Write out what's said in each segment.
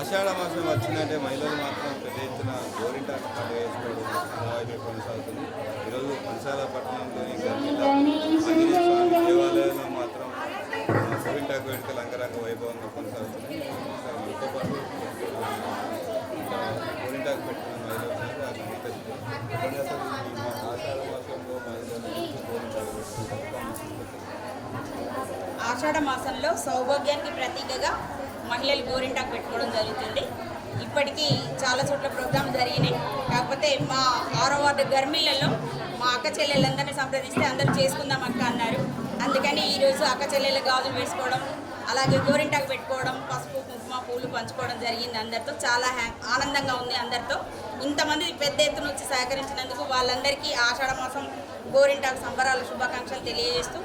ఆషాఢ మాసం వచ్చిందంటే మహిళలు మాత్రం పెద్ద ఎత్తున గోరింటాకు పండుగ వేసుకోవడం ఆనవాయితీ కొనసాగుతుంది. ఈరోజు పంచాల పట్టణంలోని స్వామి దేవాలయంలో మాత్రం గోరింటాకు వేడుకలు అంగరంగ వైభవంగా కొనసాగుతున్నాయి ఇంకా పాటు గోరింటాకు పెట్టిన మహిళలు ఆషాఢ మాసంలో మహిళలు గోరింటాకు పెట్టుకుంటారు ఆషాఢ మాసంలో సౌభాగ్యానికి ప్రతీకగా మహిళలు గోరింటాకు పెట్టుకోవడం జరుగుతుంది. ఇప్పటికీ చాలా చోట్ల ప్రోగ్రామ్ జరిగినాయి. కాకపోతే మా ఆరో వార్డు గర్మిళ్ళలో మా అక్క చెల్లెళ్ళందరినీ సంప్రదిస్తే అందరూ చేసుకుందాం అక్క అన్నారు. అందుకని ఈరోజు అక్క చెల్లెళ్ళ గాజులు వేసుకోవడం అలాగే గోరింటాకు పెట్టుకోవడం పసుపు కుంకుమ పూలు పంచుకోవడం జరిగింది అందరితో. చాలా ఆనందంగా ఉంది అందరితో. ఇంతమంది పెద్ద ఎత్తున వచ్చి సహకరించినందుకు వాళ్ళందరికీ ఆషాఢ మాసం గోరింటాకు సంబరాల శుభాకాంక్షలు తెలియజేస్తూ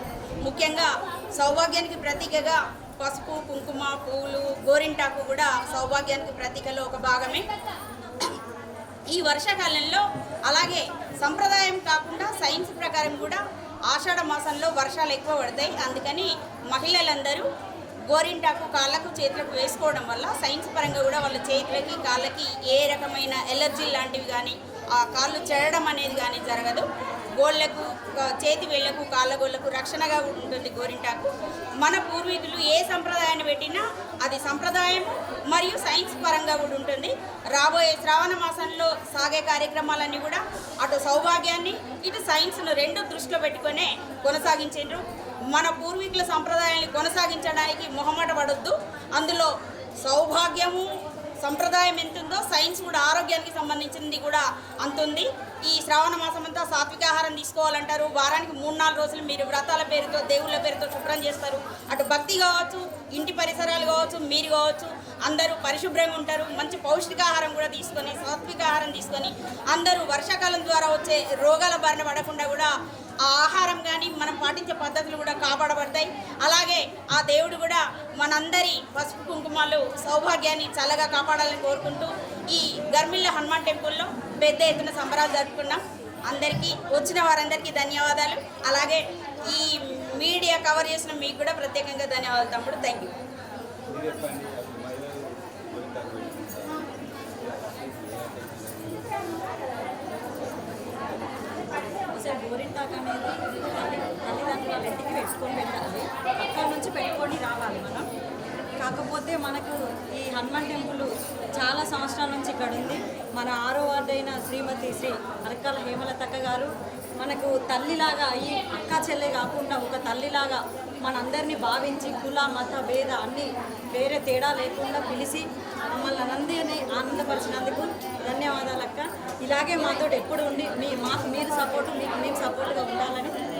ముఖ్యంగా సౌభాగ్యానికి ప్రతీకగా పసుపు కుంకుమ పువ్వులు గోరింటాకు కూడా సౌభాగ్యానికి ప్రతీకలో ఒక భాగమే. ఈ వర్షాకాలంలో అలాగే సంప్రదాయం కాకుండా సైన్స్ ప్రకారం కూడా ఆషాఢ మాసంలో వర్షాలు ఎక్కువ పడతాయి. అందుకని మహిళలందరూ గోరింటాకు కాళ్ళకు చేతులకు వేసుకోవడం వల్ల సైన్స్ పరంగా కూడా వాళ్ళ చేతులకి కాళ్ళకి ఏ రకమైన ఎలర్జీ లాంటివి కానీ ఆ కాళ్ళు చెడడం అనేది కానీ జరగదు. గోళ్ళకు చేతి వేళ్ళకు కాళ్ళ గోళ్ళకు రక్షణగా ఉంటుంది గోరింటాకు. మన పూర్వీకులు ఏ సంప్రదాయాన్ని పెట్టినా అది సంప్రదాయం మరియు సైన్స్ పరంగా కూడా ఉంటుంది. రాబోయే శ్రావణ మాసంలో సాగే కార్యక్రమాలన్నీ కూడా అటు సౌభాగ్యాన్ని ఇటు సైన్స్ను రెండు దృష్టిలో పెట్టుకొనే కొనసాగించారు మన పూర్వీకుల సంప్రదాయాన్ని కొనసాగించడానికి మొహమాట పడొద్దు. అందులో సౌభాగ్యము సంప్రదాయం ఎంత ఉందో సైన్స్ కూడా ఆరోగ్యానికి సంబంధించింది కూడా అంతుంది. ఈ శ్రావణ మాసం అంతా సాత్విక ఆహారం తీసుకోవాలంటారు. వారానికి మూడు నాలుగు రోజులు మీరు వ్రతాల పేరుతో దేవుళ్ళ పేరుతో శుభ్రం చేస్తారు. అటు భక్తి కావచ్చు ఇంటి పరిసరాలు కావచ్చు మీరు కావచ్చు అందరూ పరిశుభ్రంగా ఉంటారు. మంచి పౌష్టికాహారం కూడా తీసుకొని సాత్విక ఆహారం తీసుకొని అందరూ వర్షాకాలం ద్వారా వచ్చే రోగాల బారిన పడకుండా కూడా ఆ ఆహారం కానీ మనం పాటించే పద్ధతులు కూడా ఆ దేవుడు కూడా మనందరి పసుపు కుంకుమాలు సౌభాగ్యాన్ని చల్లగా కాపాడాలని కోరుకుంటూ ఈ గర్మిల్ల హనుమాన్ టెంపుల్లో పెద్ద ఎత్తున సంబరాలు జరుపుకున్నాం. అందరికీ వచ్చిన వారందరికీ ధన్యవాదాలు. అలాగే ఈ మీడియా కవర్ చేసిన మీకు కూడా ప్రత్యేకంగా ధన్యవాదాలు తమ్ముడు. థ్యాంక్ యూ మీరు అనేది తల్లి తల్లిదండ్రుల వాళ్ళ ఇంటికి పెట్టుకొని పెట్టాలి అక్కడ నుంచి పెట్టుకొని రావాలి మనం అలాగే మనకు ఈ హనుమాన్ టెంపుల్ చాలా సంవత్సరాల నుంచి ఇక్కడ ఉంది. మన ఆరో వార్డైన శ్రీమతి శ్రీ అరకాల హేమలతక్క గారు మనకు తల్లిలాగా ఈ అక్క చెల్లె కాకుండా ఒక తల్లిలాగా మనందరినీ భావించి కుల మత భేద అన్ని వేరే తేడా లేకుండా పిలిచి మమ్మల్ని అందరినీ ఆనందపరిచినందుకు ధన్యవాదాలు అక్క. ఇలాగే మాతో ఎప్పుడు ఉండి మీ మాకు మీరు సపోర్టు మీకు మేము సపోర్ట్గా